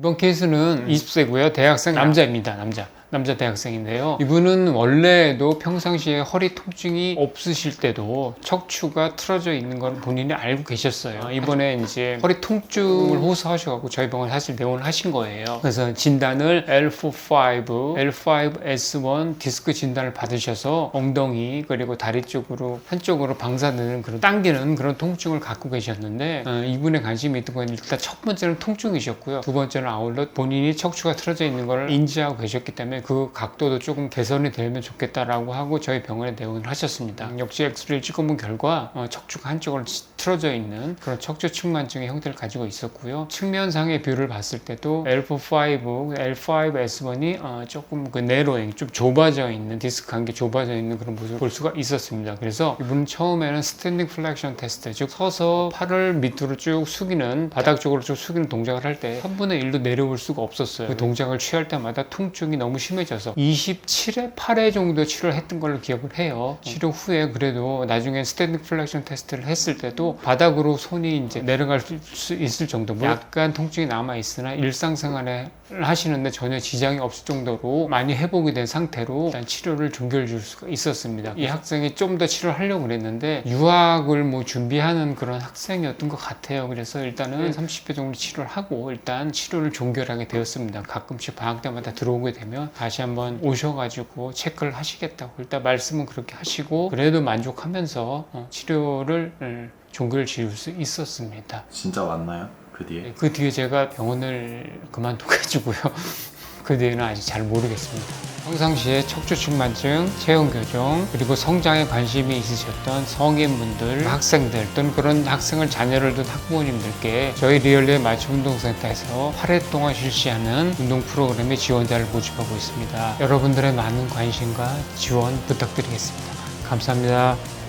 이번 케이스는 20세고요. 대학생 남자입니다. 남자. 남자 대학생인데요. 이분은 원래도 평상시에 허리 통증이 없으실 때도 척추가 틀어져 있는 걸 본인이 알고 계셨어요. 이번에 이제 허리 통증을 호소하셔가지고 저희 병원 사실 내원을 하신 거예요. 그래서 진단을 L45, L5S1 디스크 진단을 받으셔서 엉덩이 그리고 다리 쪽으로 한쪽으로 방사되는 그런 당기는 그런 통증을 갖고 계셨는데 어, 이분의 관심이 있던 건 일단 첫 번째는 통증이셨고요. 두 번째는 아울러 본인이 척추가 틀어져 있는 걸 인지하고 계셨기 때문에 그 각도도 조금 개선이 되면 좋겠다라고 하고 저희 병원에 내원을 하셨습니다. 역시 엑스레이를 찍어본 결과 어, 척추가 한쪽으로 치- 틀어져 있는 그런 척추 측만증의 형태를 가지고 있었고요. 측면상의 뷰를 봤을 때도 L45, L5S1이 어, 조금 그 네로잉, 좀 좁아져 있는 디스크 한 개 좁아져 있는 그런 모습을 볼 수가 있었습니다. 그래서 이분은 처음에는 스탠딩 플렉션 테스트, 즉 서서 팔을 밑으로 쭉 숙이는 바닥 쪽으로 쭉 숙이는 동작을 할 때 3분의 1도 내려올 수가 없었어요. 그 동작을 취할 때마다 통증이 너무 심 해져서 27회 8회 정도 치료를 했던 걸로 기억을 해요. 치료 후에 그래도 나중에 스탠딩 플렉션 테스트를 했을 때도 바닥으로 손이 이제 내려갈 수 있을 정도 뭐 약간 통증이 남아 있으나 일상생활에 하시는데 전혀 지장이 없을 정도로 많이 회복이 된 상태로 일단 치료를 종결 줄 수가 있었습니다. 이 학생이 좀 더 치료를 하려고 그랬는데 유학을 뭐 준비하는 그런 학생이었던 것 같아요. 그래서 일단은 30회 정도 치료를 하고 일단 치료를 종결하게 되었습니다. 가끔씩 방학 때마다 들어오게 되면 다시 한번 오셔가지고 체크를 하시겠다고 일단 말씀은 그렇게 하시고 그래도 만족하면서 어, 치료를 음, 종결 지을 수 있었습니다. 진짜 왔나요? 그 뒤에? 그 뒤에 제가 병원을 그만둬가지고요. 그 뒤에는 아직 잘 모르겠습니다. 평상시에 척추측만증, 체형교정, 그리고 성장에 관심이 있으셨던 성인분들, 학생들 또는 그런 학생을 자녀를 둔 학부모님들께 저희 리얼리의 맞춤 운동센터에서 8회 동안 실시하는 운동 프로그램의 지원자를 모집하고 있습니다. 여러분들의 많은 관심과 지원 부탁드리겠습니다. 감사합니다.